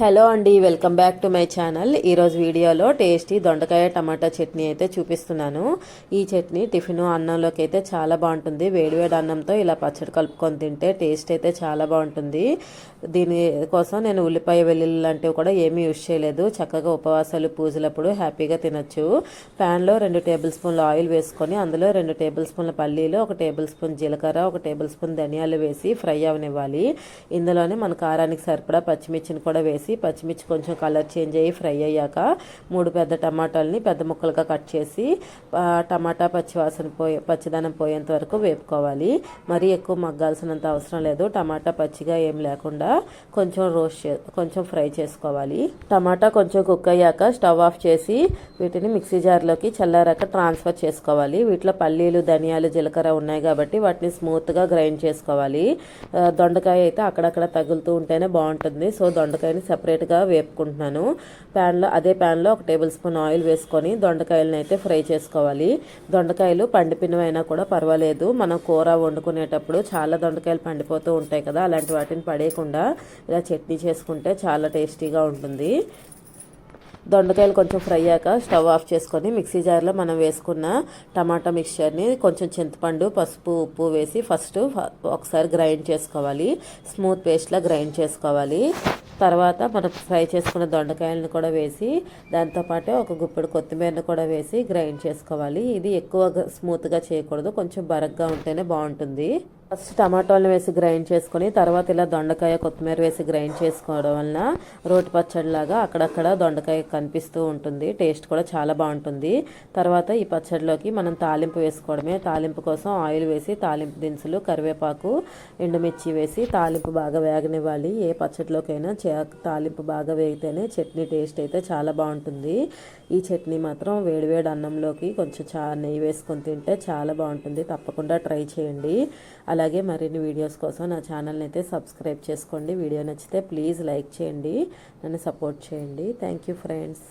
Hello అండి welcome back to my channel. ఈరోజు వీడియోలో టేస్టీ దొండకాయ టమాటా చట్నీ అయితే చూపిస్తున్నాను. ఈ చట్నీ టిఫిన్ అన్నంలోకి అయితే చాలా బాగుంటుంది. వేడివేడి అన్నంతో ఇలా పచ్చడి కలుపుకొని తింటే టేస్ట్ అయితే చాలా బాగుంటుంది. దీని కోసం నేను ఉల్లిపాయ వెల్లుల్లి లాంటివి కూడా ఏమీ యూజ్ చేయలేదు. చక్కగా ఉపవాసాలు పూజలప్పుడు హ్యాపీగా తినచ్చు. ప్యాన్లో రెండు టేబుల్ స్పూన్ల ఆయిల్ వేసుకొని అందులో రెండు టేబుల్ స్పూన్ల పల్లీలు ఒక టేబుల్ స్పూన్ జీలకర్ర ఒక టేబుల్ స్పూన్ ధనియాలు వేసి ఫ్రై అవనివ్వాలి. ఇందులోనే మన కారానికి సరిపడా పచ్చిమిర్చిని కూడా వేసి పచ్చిమిర్చి కొంచెం కలర్ చేంజ్ అయ్యి ఫ్రై అయ్యాక మూడు పెద్ద టమాటాలని పెద్ద ముక్కలుగా కట్ చేసి టమాటా పచ్చివాసన పోయే పచ్చిదనం పోయేంత వరకు వేపుకోవాలి. మరీ ఎక్కువ మగ్గాల్సినంత అవసరం లేదు. టమాటా పచ్చిగా ఏం లేకుండా కొంచెం రోస్ట్ చే కొంచెం ఫ్రై చేసుకోవాలి. టమాటా కొంచెం కుక్ అయ్యాక స్టవ్ ఆఫ్ చేసి వీటిని మిక్సీ జార్లోకి చల్లారాక ట్రాన్స్ఫర్ చేసుకోవాలి. వీటిలో పల్లీలు ధనియాలు జీలకర్ర ఉన్నాయి కాబట్టి వాటిని స్మూత్గా గ్రైండ్ చేసుకోవాలి. దొండకాయ అయితే అక్కడక్కడ తగులుతూ ఉంటేనే బాగుంటుంది. సో దొండకాయని సపరేట్గా వేపుకుంటున్నాను. ప్యాన్లో అదే ప్యాన్లో ఒక టేబుల్ స్పూన్ ఆయిల్ వేసుకొని దొండకాయలను అయితే ఫ్రై చేసుకోవాలి. దొండకాయలు పండిపినవైనా కూడా పర్వాలేదు. మనం కూర వండుకునేటప్పుడు చాలా దొండకాయలు పండిపోతూ ఉంటాయి కదా అలాంటి వాటిని పడేయకుండా ఇలా చట్నీ చేసుకుంటే చాలా టేస్టీగా ఉంటుంది. దొండకాయలు కొంచెం ఫ్రై అయ్యాక స్టవ్ ఆఫ్ చేసుకొని మిక్సీ జార్లో మనం వేసుకున్న టమాటా మిక్చర్ని కొంచెం చింతపండు పసుపు ఉప్పు వేసి ఫస్ట్ ఒకసారి గ్రైండ్ చేసుకోవాలి. స్మూత్ పేస్ట్లా గ్రైండ్ చేసుకోవాలి. తర్వాత మనం ఫ్రై చేసుకున్న దొండకాయలను కూడా వేసి దాంతోపాటు ఒక గుప్పెడు కొత్తిమీరను కూడా వేసి గ్రైండ్ చేసుకోవాలి. ఇది ఎక్కువ స్మూత్గా చేయకూడదు. కొంచెం బరగ్గా ఉంటేనే బాగుంటుంది. ఫస్ట్ టమాటోలను వేసి గ్రైండ్ చేసుకొని తర్వాత ఇలా దొండకాయ కొత్తిమీర వేసి గ్రైండ్ చేసుకోవడం వలన రోటి పచ్చడిలాగా అక్కడక్కడ దొండకాయ కనిపిస్తూ ఉంటుంది. టేస్ట్ కూడా చాలా బాగుంటుంది. తర్వాత ఈ పచ్చడిలోకి మనం తాలింపు వేసుకోవడమే. తాలింపు కోసం ఆయిల్ వేసి తాలింపు దినుసులు కరివేపాకు ఎండుమిర్చి వేసి తాలింపు బాగా వేగనివ్వాలి. ఏ పచ్చడిలోకైనా చే తాలింపు బాగా వేగితేనే చట్నీ టేస్ట్ అయితే చాలా బాగుంటుంది. ఈ చట్నీ మాత్రం వేడివేడి అన్నంలోకి కొంచెం చా నెయ్యి వేసుకొని తింటే చాలా బాగుంటుంది. తప్పకుండా ట్రై చేయండి. అలాగే మరిన్ని వీడియోస్ కోసం నా ఛానల్ని అయితే సబ్స్క్రైబ్ చేసుకోండి. వీడియో నచ్చితే ప్లీజ్ లైక్ చేయండి. నన్ను సపోర్ట్ చేయండి. Thank you friends.